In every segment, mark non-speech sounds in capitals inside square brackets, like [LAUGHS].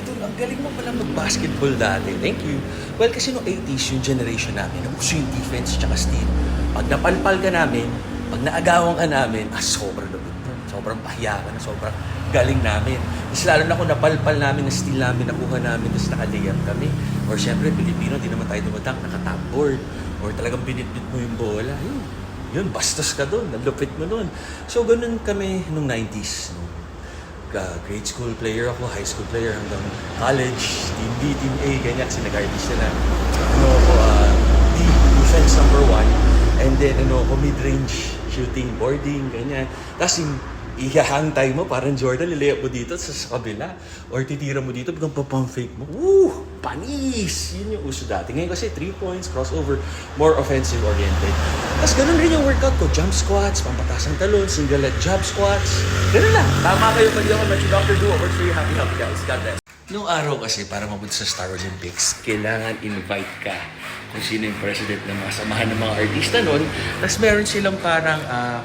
Idol, ang galing mo pala mag-basketball dati. Thank you. Well, kasi no 80s, yung generation namin, uso yung defense tsaka steal. Pag napalpal ka namin, pag naagawan ka namin, ah, sobrang lupit mo. Sobrang pahiya ka na, sobrang galing namin. Mas lalo na kung napalpal namin, na steal namin, nakuha namin, tapos naka-layup kami. Or syempre, Pilipino, di naman tayo dumadang, naka-top board. Or talagang binitbit mo yung bola. Yun, yun bastos ka doon, nalupit mo doon. So, ganun kami nung 90s. Uh, grade school player ako, high school player hanggang college, team B, team A, ganyan, sinagardi sila. Ano ako, uh, deep defense number one, and then ano ako, mid-range shooting, boarding, ganyan. Tapos yung ihahang time mo, parang Jordan, lilayap mo dito sa, sa kabila. Or titira mo dito, biglang papang fake mo. Woo! Panis! Yun yung uso dati. Ngayon kasi 3 points, crossover, more offensive oriented. Tapos ganun rin yung workout ko. Jump squats, pampatasang talon, single leg jab squats. Ganun lang. Tama kayo pag ako met Dr. Duo. Works for you. Happy, happy guys. God bless. Noong araw kasi, para mabuti sa Star Olympics, kailangan invite ka kung sino yung president ng mga samahan ng mga artista noon. Tapos meron silang parang ah,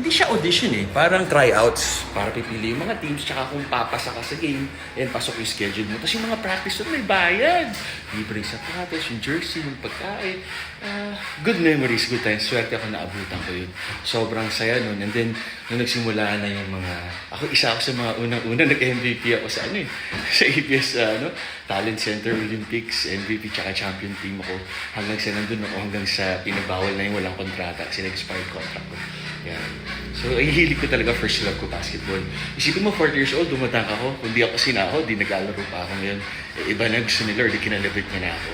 hindi siya audition eh. Parang tryouts para pipili yung mga teams. Tsaka kung papasa ka sa game, yan, pasok yung schedule mo. Tapos yung mga practice doon, may bayad. Libre yung sapatos, yung jersey, yung pagkain. Ah, good memories, good times. Swerte ako na abutan ko yun. Sobrang saya nun. And then, nung nagsimula na yung mga... Ako, isa ako sa mga unang-una, nag-MVP ako sa ano eh. [LAUGHS] Sa ABS, ah, ano, Talent Center Olympics, MVP, tsaka champion team ako. Hanggang sa nandun ako, hanggang sa pinabawal na yung walang kontrata kasi nag-expired contract ko. Yan. So, ay hilig ko talaga first love ko basketball. Isipin mo, 40 years old, dumatang ako. Kung di ako sinako, di naglalaro pa ako ngayon. Iba na gusto nila or di kinalabit niya na ako.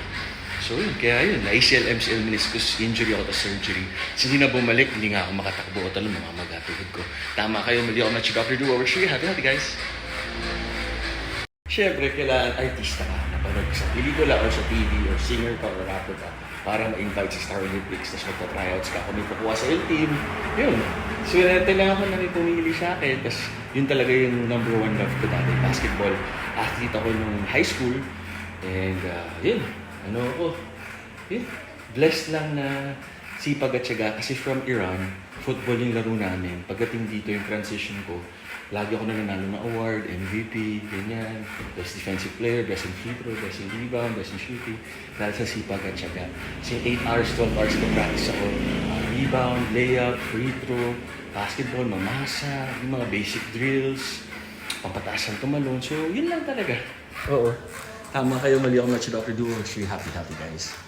So yun, kaya yun, na ACL, MCL, meniscus injury ako to surgery. Kasi na bumalik, hindi nga ako makatakbo o talo, mga magatuhod ko. Tama kayo, mali ako na si Dr. Duo. We're sure you happy, happy guys. Siyempre, kailangan artista ka. Napanood sa pelikula or sa TV or singer ka or rapper ka para ma-invite sa Star Olympics tapos magpa-tryouts ka. Kung may kukuha sa yung team, yun. Swerte lang ako na pumili sa akin. Tapos yun talaga yung number one love ko dati, basketball. Athlete ako nung high school. And uh, yun, ano ako, yun. Blessed lang na sipag at syaga kasi from Iran, football yung laro namin. Pagdating dito yung transition ko, lagi ako nananalo ng award, MVP, ganyan. Best defensive player, best in free throw, best in rebound, best in shooting. Dahil sa sipag at syaga. Kasi 8 hours, 12 hours ko practice ako. Uh, rebound, layup, free throw, basketball, mamasa, yung mga basic drills, pampataas ng tumalon. So, yun lang talaga. Oo. Tama kayo, mali ako na Dr. Duo. Happy, happy guys.